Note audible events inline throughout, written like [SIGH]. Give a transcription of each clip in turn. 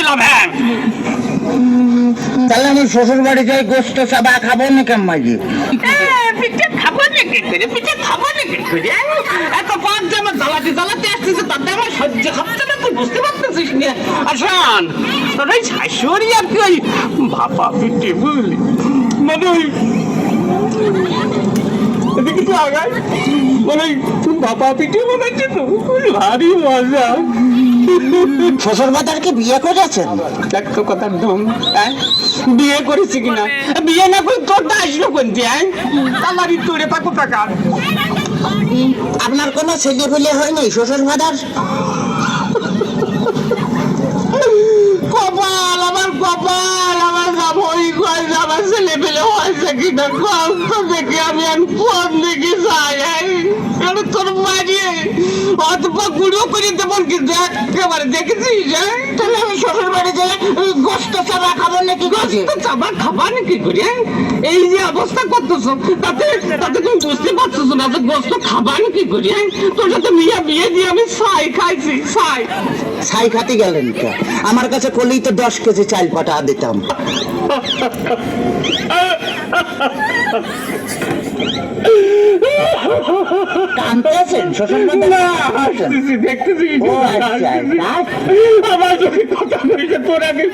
দিলাম হ্যাঁ। তাহলে আমি শ্বশুর বাড়ি যাই গোস্ত চাবা খাব না কেমন মাঝি পিঠে খাব নাকি করে? পিঠে খাব নাকি করে? এত পাঁচ জামা জ্বালাতে জ্বালাতে আসতেছে তাতে আমার সহ্য হচ্ছে না তুই বুঝতে পারতেছিস না। আসান তোর ওই শাশুড়ি আর কি ওই ভাপা পিঠে বুঝলি মানে ওই এদিকে তো আগায়। মানে ভাপা পিঠে বানাচ্ছে তো? ভারী মজা। শ্বশুর বাজারকে বিয়ে করেছেন? দেখ তো কথা হ্যাঁ? বিয়ে করেছি কিনা? বিয়ে না করে তোর আসলো কোনটি হ্যাঁ? কালারি তোরে পাকু টাকা আপনার কোনো ছেলে ফেলে হয়নি শ্বশুর বাজার কপাল আমার কপাল আমার জামাই কয় যে আমার হয়েছে কিনা তো দেখি আমি আর কোন দিকে যাই তোর মারিয়ে অথবা গুঁড়ো করে দেবো কিন্তু একেবারে দেখেছিস তাহলে আমি শ্বশুর বাড়ি যাই গোস্ত চাবা খাব নাকি মাঝি তো চাবা খাবা নাকি করে? এই যে অবস্থা করতেছো, তাতে তাতে তুমি বুঝতে পারছ না যে গোস্ত খাবা নাকি করে হ্যাঁ? তোর সাথে মিয়া বিয়ে দিয়ে আমি ছাই খাইছি ছাই ছাই খাতে গেলেন কে? আমার কাছে করলেই তো দশ কেজি চাল পাঠা দিতাম। [LAUGHS] কানতেছেন শ্বশুর বাজার হাসতেছি, দেখতেছি। ও আচ্ছা আমার যদি কথা কইছে তোর আগে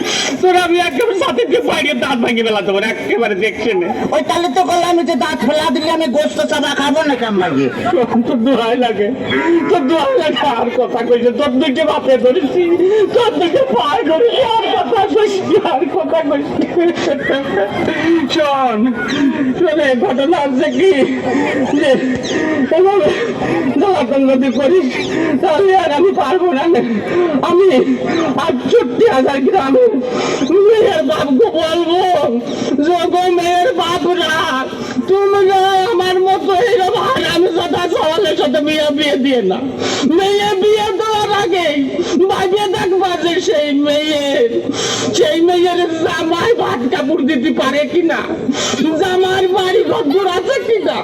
তোর আমি একেবারে সাথে দিয়ে বাইরে দাঁত ভাঙিয়ে ফেলাতে পারে একেবারে দেখছে না ওই তাহলে তো বললাম যে দাঁত ফেলা দিলে আমি গোস্ত চাবা খাব না কেমন মাঝি তোর দোহাই লাগে। তোর দোহাই লাগে আর কথা কইছে তোর দুইটা বাপে ধরেছি তোর দুইটা পায়ে ধরেছি আর কথা কইছি আর কথা কইছি শোন শোনে ঘটনা আছে কি? আমার মতো এরকম হারামি কথা সাথে বিয়ে বিয়ে দিয়ে না। মেয়ে বিয়ে দেওয়ার আগে ভাবিয়ে দেখবা যে সেই মেয়ের সেই মেয়ের জামাই ভাত কাপড় দিতে পারে কিনা? জামার বাড়ি ঘর আছে কিনা?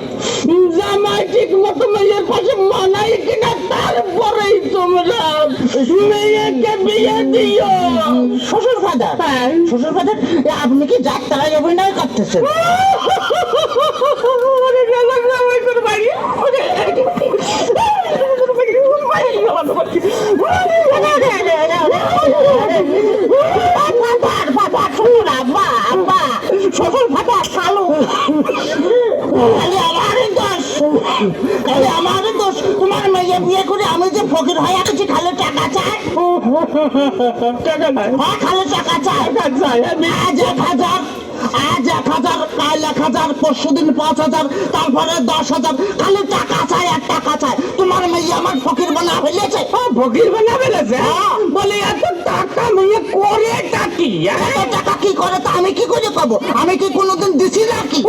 জামাই ঠিক মতো মেয়ের পাশে মানাই কিনা তারপরেই তোমরা মেয়েকে বিয়ে দিও। শ্বশুর ফাদার হ্যাঁ। শ্বশুর ফাদার আপনি কি যাত্রায় অভিনয় করতেছেন শ্বশুর ফাদার শালু। খালি আমারই দোষ তোমার মেয়ে বিয়ে করে আমি যে ফকির হয়ে গেছি খালি টাকা চাই? টাকা নাই। হ্যাঁ খালি টাকা চাই। টাকা চাই আমি আজ এক হাজার আজ এক হাজার কাল এক হাজার পরশু দিন পাঁচ হাজার তারপরে দশ হাজার। খালি টাকা চাই আর টাকা চাই। তোমার মেয়ে আমার ফকির বানা ফেলেছে। ফকির বানা ফেলেছে? হ্যাঁ। বলে এত টাকা মেয়ে করে টাকি এত টাকা কি করে তা আমি কি করে পাবো? আমি কি কোনোদিন দিছি নাকি